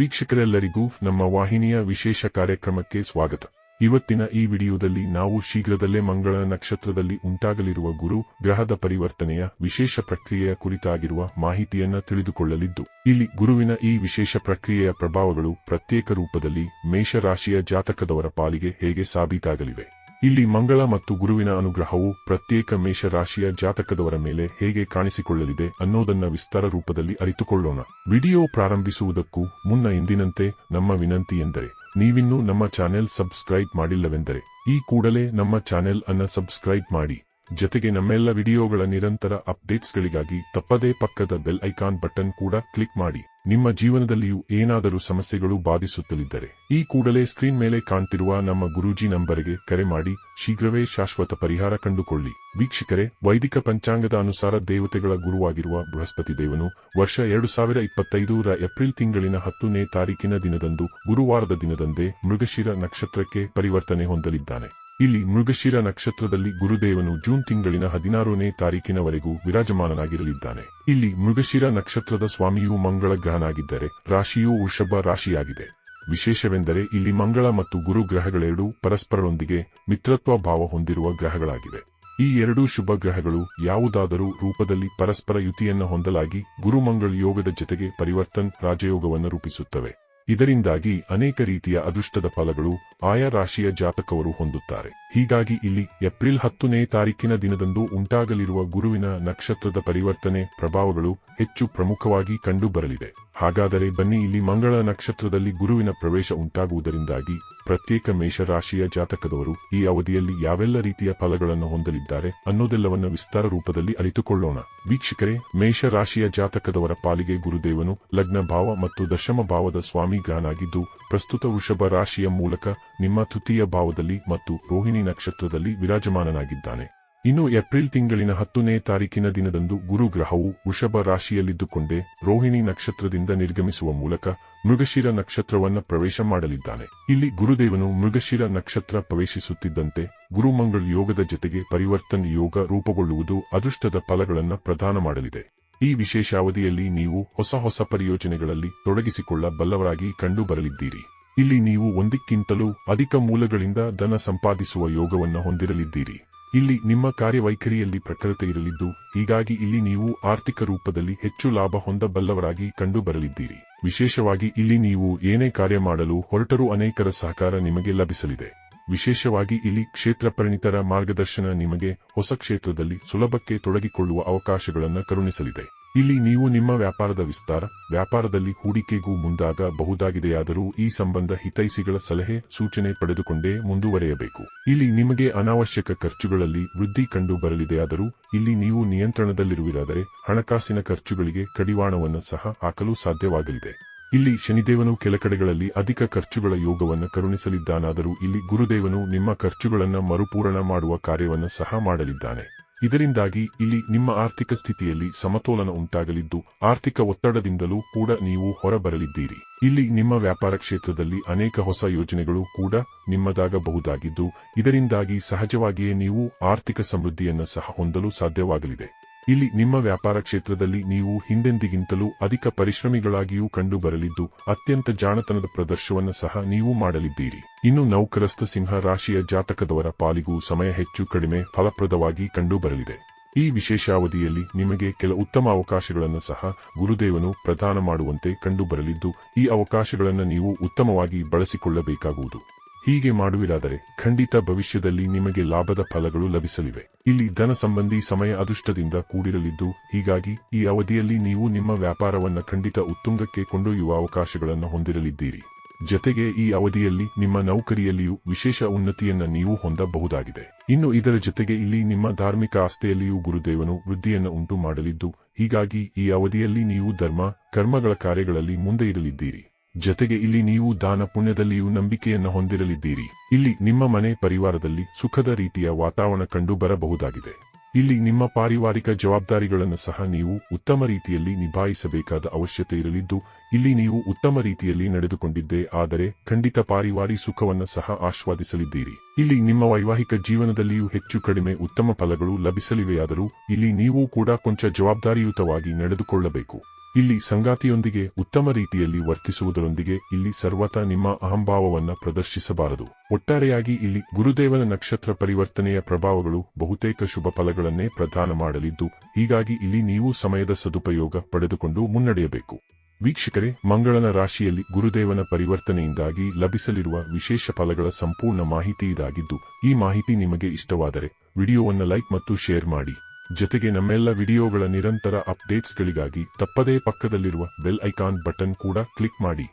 ವೀಕ್ಷಕರೆಲ್ಲರಿಗೂ ನಮ್ಮ ವಾಹಿನಿಯ ವಿಶೇಷ ಕಾರ್ಯಕ್ರಮಕ್ಕೆ ಸ್ವಾಗತ. ಇವತ್ತಿನ ಈ ವಿಡಿಯೋದಲ್ಲಿ ನಾವು ಶೀಘ್ರದಲ್ಲೇ ಮಂಗಳ ನಕ್ಷತ್ರದಲ್ಲಿ ಉಂಟಾಗಲಿರುವ ಗುರು ಗ್ರಹದ ಪರಿವರ್ತನೆಯ ವಿಶೇಷ ಪ್ರಕ್ರಿಯೆಯ ಕುರಿತಾಗಿರುವ ಮಾಹಿತಿಯನ್ನ ತಿಳಿದುಕೊಳ್ಳಲಿದ್ದು, ಇಲ್ಲಿ ಗುರುವಿನ ಈ ವಿಶೇಷ ಪ್ರಕ್ರಿಯೆಯ ಪ್ರಭಾವಗಳು ಪ್ರತ್ಯೇಕ ರೂಪದಲ್ಲಿ ಮೇಷರಾಶಿಯ ಜಾತಕದವರ ಪಾಲಿಗೆ ಹೇಗೆ ಸಾಬೀತಾಗಲಿವೆ. ಇಲ್ಲಿ ಮಂಗಳ ಮತ್ತು ಗುರುವಿನ ಅನುಗ್ರಹವು ಪ್ರತ್ಯೇಕ ಮೇಷರಾಶಿಯ ಜಾತಕದವರ ಮೇಲೆ ಹೇಗೆ ಕಾಣಿಸಿಕೊಳ್ಳಲಿದೆ ಅನ್ನೋದನ್ನ ವಿಸ್ತಾರ ರೂಪದಲ್ಲಿ ಅರಿತುಕೊಳ್ಳೋಣ. ವಿಡಿಯೋ ಪ್ರಾರಂಭಿಸುವುದಕ್ಕೂ ಮುನ್ನ ಎಂದಿನಂತೆ ನಮ್ಮ ವಿನಂತಿ ಎಂದರೆ, ನೀವಿನ್ನೂ ನಮ್ಮ ಚಾನೆಲ್ ಸಬ್ಸ್ಕ್ರೈಬ್ ಮಾಡಿಲ್ಲವೆಂದರೆ, ಈ ಕೂಡಲೇ ನಮ್ಮ ಚಾನೆಲ್ ಅನ್ನ ಸಬ್ಸ್ಕ್ರೈಬ್ ಮಾಡಿ. ಜೊತೆಗೆ ನಮ್ಮೆಲ್ಲ ವಿಡಿಯೋಗಳ ನಿರಂತರ ಅಪ್ಡೇಟ್ಸ್ಗಳಿಗಾಗಿ ತಪ್ಪದೇ ಪಕ್ಕದ ಬೆಲ್ ಐಕಾನ್ ಬಟನ್ ಕೂಡ ಕ್ಲಿಕ್ ಮಾಡಿ. ನಿಮ್ಮ ಜೀವನದಲ್ಲಿಯೂ ಏನಾದರೂ ಸಮಸ್ಯೆಗಳು ಬಾಧಿಸುತ್ತಲಿದ್ದರೆ, ಈ ಕೂಡಲೇ ಸ್ಕ್ರೀನ್ ಮೇಲೆ ಕಾಣ್ತಿರುವ ನಮ್ಮ ಗುರೂಜಿ ನಂಬರ್ಗೆ ಕರೆ ಮಾಡಿ, ಶೀಘ್ರವೇ ಶಾಶ್ವತ ಪರಿಹಾರ ಕಂಡುಕೊಳ್ಳಿ. ವೀಕ್ಷಕರೇ, ವೈದಿಕ ಪಂಚಾಂಗದ ಅನುಸಾರ ದೇವತೆಗಳ ಗುರುವಾಗಿರುವ ಬೃಹಸ್ಪತಿ ದೇವನು ವರ್ಷ ಎರಡು ಸಾವಿರ ಇಪ್ಪತ್ತೈದರ ಏಪ್ರಿಲ್ ತಿಂಗಳಿನ ಹತ್ತನೇ ತಾರೀಕಿನ ದಿನದಂದು ಗುರುವಾರದ ದಿನದಂದೇ ಮೃಗಶಿರ ನಕ್ಷತ್ರಕ್ಕೆ ಪರಿವರ್ತನೆ ಹೊಂದಲಿದ್ದಾನೆ. ಇಲ್ಲಿ ಮೃಗಶಿರ ನಕ್ಷತ್ರದಲ್ಲಿ ಗುರುದೇವನು ಜೂನ್ ತಿಂಗಳಿನ ಹದಿನಾರನೇ ತಾರೀಕಿನವರೆಗೂ ವಿರಾಜಮಾನನಾಗಿರಲಿದ್ದಾನೆ. ಇಲ್ಲಿ ಮೃಗಶಿರ ನಕ್ಷತ್ರದ ಸ್ವಾಮಿಯು ಮಂಗಳ ಗ್ರಹನಾಗಿದ್ದರೆ ರಾಶಿಯೂ ವೃಷಭ ರಾಶಿಯಾಗಿದೆ. ವಿಶೇಷವೆಂದರೆ ಇಲ್ಲಿ ಮಂಗಳ ಮತ್ತು ಗುರು ಗ್ರಹಗಳೆರಡೂ ಪರಸ್ಪರರೊಂದಿಗೆ ಮಿತ್ರತ್ವ ಭಾವ ಹೊಂದಿರುವ ಗ್ರಹಗಳಾಗಿವೆ. ಈ ಎರಡೂ ಶುಭ ಗ್ರಹಗಳು ಯಾವುದಾದರೂ ರೂಪದಲ್ಲಿ ಪರಸ್ಪರ ಯುತಿಯನ್ನು ಹೊಂದಲಾಗಿ ಗುರುಮಂಗಳ ಯೋಗದ ಜೊತೆಗೆ ಪರಿವರ್ತನ್ ರಾಜಯೋಗವನ್ನು ರೂಪಿಸುತ್ತವೆ. ಇದರಿಂದಾಗಿ ಅನೇಕ ರೀತಿಯ ಅದೃಷ್ಟದ ಫಲಗಳು ಆಯಾ ರಾಶಿಯ ಜಾತಕವರು ಹೊಂದುತ್ತಾರೆ. ಹೀಗಾಗಿ ಇಲ್ಲಿ ಏಪ್ರಿಲ್ ಹತ್ತನೇ ತಾರೀಕಿನ ದಿನದಂದು ಉಂಟಾಗಲಿರುವ ಗುರುವಿನ ನಕ್ಷತ್ರದ ಪರಿವರ್ತನೆ ಪ್ರಭಾವಗಳು ಹೆಚ್ಚು ಪ್ರಮುಖವಾಗಿ ಕಂಡುಬರಲಿದೆ. ಹಾಗಾದರೆ ಬನ್ನಿ ಇಲ್ಲಿ ಮಂಗಳ ನಕ್ಷತ್ರದಲ್ಲಿ ಗುರುವಿನ ಪ್ರವೇಶ ಉಂಟಾಗುವುದರಿಂದಾಗಿ ಪ್ರತ್ಯೇಕ ಮೇಷರಾಶಿಯ ಜಾತಕದವರು ಈ ಅವಧಿಯಲ್ಲಿ ಯಾವೆಲ್ಲ ರೀತಿಯ ಫಲಗಳನ್ನು ಹೊಂದಲಿದ್ದಾರೆ ಅನ್ನೋದೆಲ್ಲವನ್ನು ವಿಸ್ತಾರ ರೂಪದಲ್ಲಿ ಅರಿತುಕೊಳ್ಳೋಣ. ವೀಕ್ಷಕರೇ, ಮೇಷರಾಶಿಯ ಜಾತಕದವರ ಪಾಲಿಗೆ ಗುರುದೇವನು ಲಗ್ನ ಭಾವ ಮತ್ತು ದಶಮ ಭಾವದ ಸ್ವಾಮಿ ಗ್ರಹನಾಗಿದ್ದು, ಪ್ರಸ್ತುತ ವೃಷಭ ರಾಶಿಯ ಮೂಲಕ ನಿಮ್ಮ ತೃತೀಯ ಭಾವದಲ್ಲಿ ಮತ್ತು ರೋಹಿಣಿ ನಕ್ಷತ್ರದಲ್ಲಿ ವಿರಾಜಮಾನನಾಗಿದ್ದಾನೆ. ಇನ್ನು ಏಪ್ರಿಲ್ ತಿಂಗಳಿನ ಹತ್ತನೇ ತಾರೀಕಿನ ದಿನದಂದು ಗುರು ಗ್ರಹವು ವೃಷಭ ರಾಶಿಯಲ್ಲಿದ್ದುಕೊಂಡೇ ರೋಹಿಣಿ ನಕ್ಷತ್ರದಿಂದ ನಿರ್ಗಮಿಸುವ ಮೂಲಕ ಮೃಗಶಿರ ನಕ್ಷತ್ರವನ್ನ ಪ್ರವೇಶ ಮಾಡಲಿದ್ದಾನೆ. ಇಲ್ಲಿ ಗುರುದೇವನು ಮೃಗಶಿರ ನಕ್ಷತ್ರ ಪ್ರವೇಶಿಸುತ್ತಿದ್ದಂತೆ ಗುರುಮಂಗಳ ಯೋಗದ ಜೊತೆಗೆ ಪರಿವರ್ತನ್ ಯೋಗ ರೂಪುಗೊಳ್ಳುವುದು ಅದೃಷ್ಟದ ಫಲಗಳನ್ನು ಪ್ರದಾನ ಮಾಡಲಿದೆ. ಈ ವಿಶೇಷ ಅವಧಿಯಲ್ಲಿ ನೀವು ಹೊಸ ಹೊಸ ಪರಿಯೋಜನೆಗಳಲ್ಲಿ ತೊಡಗಿಸಿಕೊಳ್ಳಬಲ್ಲವರಾಗಿ ಕಂಡು ಬರಲಿದ್ದೀರಿ ಇಲ್ಲಿ ನೀವು ಒಂದಕ್ಕಿಂತಲೂ ಅಧಿಕ ಮೂಲಗಳಿಂದ ಧನ ಸಂಪಾದಿಸುವ ಯೋಗವನ್ನು ಹೊಂದಿರಲಿದ್ದೀರಿ. ಇಲ್ಲಿ ನಿಮ್ಮ ಕಾರ್ಯವೈಖರಿಯಲ್ಲಿ ಪ್ರಖರತೆ ಇರಲಿದ್ದು, ಹೀಗಾಗಿ ಇಲ್ಲಿ ನೀವು ಆರ್ಥಿಕ ರೂಪದಲ್ಲಿ ಹೆಚ್ಚು ಲಾಭ ಹೊಂದಬಲ್ಲವರಾಗಿ ಕಂಡು ಬರಲಿದ್ದೀರಿ ವಿಶೇಷವಾಗಿ ಇಲ್ಲಿ ನೀವು ಏನೇ ಕಾರ್ಯ ಮಾಡಲು ಹೊರಟರೂ ಅನೇಕರ ಸಹಕಾರ ನಿಮಗೆ ಲಭಿಸಲಿದೆ. ವಿಶೇಷವಾಗಿ ಇಲ್ಲಿ ಕ್ಷೇತ್ರ ಪರಿಣಿತರ ಮಾರ್ಗದರ್ಶನ ನಿಮಗೆ ಹೊಸ ಕ್ಷೇತ್ರದಲ್ಲಿ ಸುಲಭಕ್ಕೆ ತೊಡಗಿಕೊಳ್ಳುವ ಅವಕಾಶಗಳನ್ನು ಕರುಣಿಸಲಿದೆ. ಇಲ್ಲಿ ನೀವು ನಿಮ್ಮ ವ್ಯಾಪಾರದ ವಿಸ್ತಾರ, ವ್ಯಾಪಾರದಲ್ಲಿ ಹೂಡಿಕೆಗೂ ಮುಂದಾಗಬಹುದಾಗಿದೆಯಾದರೂ ಈ ಸಂಬಂಧ ಹಿತೈಷಿಗಳ ಸಲಹೆ, ಸೂಚನೆ ಪಡೆದುಕೊಂಡೇ ಮುಂದುವರೆಯಬೇಕು. ಇಲ್ಲಿ ನಿಮಗೆ ಅನಾವಶ್ಯಕ ಖರ್ಚುಗಳಲ್ಲಿ ವೃದ್ಧಿ ಕಂಡು ಬರಲಿದೆಯಾದರೂ, ಇಲ್ಲಿ ನೀವು ನಿಯಂತ್ರಣದಲ್ಲಿರುವಿರಾದರೆ ಹಣಕಾಸಿನ ಖರ್ಚುಗಳಿಗೆ ಕಡಿವಾಣವನ್ನು ಸಹ ಹಾಕಲು ಸಾಧ್ಯವಾಗಲಿದೆ. ಇಲ್ಲಿ ಶನಿದೇವನು ಕೆಲ ಕಡೆಗಳಲ್ಲಿ ಅಧಿಕ ಖರ್ಚುಗಳ ಯೋಗವನ್ನು ಕರುಣಿಸಲಿದ್ದಾನಾದರೂ ಇಲ್ಲಿ ಗುರುದೇವನು ನಿಮ್ಮ ಖರ್ಚುಗಳನ್ನು ಮರುಪೂರಣ ಮಾಡುವ ಕಾರ್ಯವನ್ನು ಸಹ ಮಾಡಲಿದ್ದಾನೆ. ಇದರಿಂದಾಗಿ ಇಲ್ಲಿ ನಿಮ್ಮ ಆರ್ಥಿಕ ಸ್ಥಿತಿಯಲ್ಲಿ ಸಮತೋಲನ ಉಂಟಾಗಲಿದ್ದು, ಆರ್ಥಿಕ ಒತ್ತಡದಿಂದಲೂ ಕೂಡ ನೀವು ಹೊರಬರಲಿದ್ದೀರಿ. ಇಲ್ಲಿ ನಿಮ್ಮ ವ್ಯಾಪಾರ ಕ್ಷೇತ್ರದಲ್ಲಿ ಅನೇಕ ಹೊಸ ಯೋಜನೆಗಳು ಕೂಡ ನಿಮ್ಮದಾಗಬಹುದಾಗಿದ್ದು, ಇದರಿಂದಾಗಿ ಸಹಜವಾಗಿಯೇ ನೀವು ಆರ್ಥಿಕ ಸಮೃದ್ಧಿಯನ್ನು ಸಹ ಹೊಂದಲು ಸಾಧ್ಯವಾಗಲಿದೆ. ಇಲ್ಲಿ ನಿಮ್ಮ ವ್ಯಾಪಾರ ಕ್ಷೇತ್ರದಲ್ಲಿ ನೀವು ಹಿಂದೆಂದಿಗಿಂತಲೂ ಅಧಿಕ ಪರಿಶ್ರಮಿಗಳಾಗಿಯೂ ಕಂಡುಬರಲಿದ್ದು, ಅತ್ಯಂತ ಜಾಣತನದ ಪ್ರದರ್ಶವನ್ನು ಸಹ ನೀವು ಮಾಡಲಿದ್ದೀರಿ. ಇನ್ನು ನೌಕರಸ್ಥ ಸಿಂಹ ರಾಶಿಯ ಜಾತಕದವರ ಪಾಲಿಗೂ ಸಮಯ ಹೆಚ್ಚು ಕಡಿಮೆ ಫಲಪ್ರದವಾಗಿ ಕಂಡುಬರಲಿದೆ. ಈ ವಿಶೇಷಾವಧಿಯಲ್ಲಿ ನಿಮಗೆ ಕೆಲ ಉತ್ತಮ ಅವಕಾಶಗಳನ್ನು ಸಹ ಗುರುದೇವನು ಪ್ರದಾನ ಮಾಡುವಂತೆ ಕಂಡುಬರಲಿದ್ದು, ಈ ಅವಕಾಶಗಳನ್ನು ನೀವು ಉತ್ತಮವಾಗಿ ಬಳಸಿಕೊಳ್ಳಬೇಕಾಗುವುದು. ಹೀಗೆ ಮಾಡುವಿರಾದರೆ ಖಂಡಿತ ಭವಿಷ್ಯದಲ್ಲಿ ನಿಮಗೆ ಲಾಭದ ಫಲಗಳು ಲಭಿಸಲಿವೆ. ಇಲ್ಲಿ ಧನ ಸಂಬಂಧಿ ಸಮಯ ಅದೃಷ್ಟದಿಂದ ಕೂಡಿರಲಿದ್ದು, ಹೀಗಾಗಿ ಈ ಅವಧಿಯಲ್ಲಿ ನೀವು ನಿಮ್ಮ ವ್ಯಾಪಾರವನ್ನು ಖಂಡಿತ ಉತ್ತುಂಗಕ್ಕೆ ಕೊಂಡೊಯ್ಯುವ ಅವಕಾಶಗಳನ್ನು ಹೊಂದಿರಲಿದ್ದೀರಿ. ಜತೆಗೆ ಈ ಅವಧಿಯಲ್ಲಿ ನಿಮ್ಮ ನೌಕರಿಯಲ್ಲಿಯೂ ವಿಶೇಷ ಉನ್ನತಿಯನ್ನ ನೀವು ಹೊಂದಬಹುದಾಗಿದೆ. ಇನ್ನು ಇದರ ಜೊತೆಗೆ ಇಲ್ಲಿ ನಿಮ್ಮ ಧಾರ್ಮಿಕ ಆಸ್ತೆಯಲ್ಲಿಯೂ ಗುರುದೇವನು ವೃದ್ಧಿಯನ್ನು ಉಂಟು ಮಾಡಲಿದ್ದು ಹೀಗಾಗಿ ಈ ಅವಧಿಯಲ್ಲಿ ನೀವು ಧರ್ಮ, ಕರ್ಮಗಳ ಕಾರ್ಯಗಳಲ್ಲಿ ಮುಂದೆ ಇರಲಿದ್ದೀರಿ. ಜೊತೆಗೆ ಇಲ್ಲಿ ನೀವು ದಾನ ಪುಣ್ಯದಲ್ಲಿಯೂ ನಂಬಿಕೆಯನ್ನು ಹೊಂದಿರಲಿದ್ದೀರಿ. ಇಲ್ಲಿ ನಿಮ್ಮ ಮನೆ ಪರಿವಾರದಲ್ಲಿ ಸುಖದ ರೀತಿಯ ವಾತಾವರಣ ಕಂಡು ಬರಬಹುದಾಗಿದೆ ಇಲ್ಲಿ ನಿಮ್ಮ ಪಾರಿವಾರಿಕ ಜವಾಬ್ದಾರಿಗಳನ್ನು ಸಹ ನೀವು ಉತ್ತಮ ರೀತಿಯಲ್ಲಿ ನಿಭಾಯಿಸಬೇಕಾದ ಅವಶ್ಯಕತೆ ಇರಲಿದ್ದು, ಇಲ್ಲಿ ನೀವು ಉತ್ತಮ ರೀತಿಯಲ್ಲಿ ನಡೆದುಕೊಂಡಿದ್ದೆ, ಆದರೆ ಖಂಡಿತ ಪಾರಿವಾರಿ ಸುಖವನ್ನು ಸಹ ಆಸ್ವಾದಿಸಲಿದ್ದೀರಿ. ಇಲ್ಲಿ ನಿಮ್ಮ ವೈವಾಹಿಕ ಜೀವನದಲ್ಲಿಯೂ ಹೆಚ್ಚು ಕಡಿಮೆ ಉತ್ತಮ ಫಲಗಳು ಲಭಿಸಲಿವೆಯಾದರೂ, ಇಲ್ಲಿ ನೀವು ಕೂಡ ಕೊಂಚ ಜವಾಬ್ದಾರಿಯುತವಾಗಿ ನಡೆದುಕೊಳ್ಳಬೇಕು. ಇಲ್ಲಿ ಸಂಗಾತಿಯೊಂದಿಗೆ ಉತ್ತಮ ರೀತಿಯಲ್ಲಿ ವರ್ತಿಸುವುದರೊಂದಿಗೆ ಇಲ್ಲಿ ಸರ್ವತಾ ನಿಮ್ಮ ಅಹಂಭಾವವನ್ನು ಪ್ರದರ್ಶಿಸಬಾರದು. ಒಟ್ಟಾರೆಯಾಗಿ ಇಲ್ಲಿ ಗುರುದೇವನ ನಕ್ಷತ್ರ ಪರಿವರ್ತನೆಯ ಪ್ರಭಾವಗಳು ಬಹುತೇಕ ಶುಭ ಫಲಗಳನ್ನೇ ಪ್ರದಾನ ಮಾಡಲಿದ್ದು, ಹೀಗಾಗಿ ಇಲ್ಲಿ ನೀವು ಸಮಯದ ಸದುಪಯೋಗ ಪಡೆದುಕೊಂಡು ಮುನ್ನಡೆಯಬೇಕು. ವೀಕ್ಷಕರೇ, ಮಂಗಳನ ರಾಶಿಯಲ್ಲಿ ಗುರುದೇವನ ಪರಿವರ್ತನೆಯಿಂದಾಗಿ ಲಭಿಸಲಿರುವ ವಿಶೇಷ ಫಲಗಳ ಸಂಪೂರ್ಣ ಮಾಹಿತಿ ಇದಾಗಿದ್ದು, ಈ ಮಾಹಿತಿ ನಿಮಗೆ ಇಷ್ಟವಾದರೆ, ವಿಡಿಯೋವನ್ನು ಲೈಕ್ ಮತ್ತು ಶೇರ್ ಮಾಡಿ. ಜೊತೆಗೆ ನಮ್ಮೆಲ್ಲ ವಿಡಿಯೋಗಳ ನಿರಂತರ ಅಪ್ಡೇಟ್ಸ್ಗಳಿಗಾಗಿ ತಪ್ಪದೇ ಪಕ್ಕದಲ್ಲಿರುವ ಬೆಲ್ ಐಕಾನ್ ಬಟನ್ ಕೂಡ ಕ್ಲಿಕ್ ಮಾಡಿ.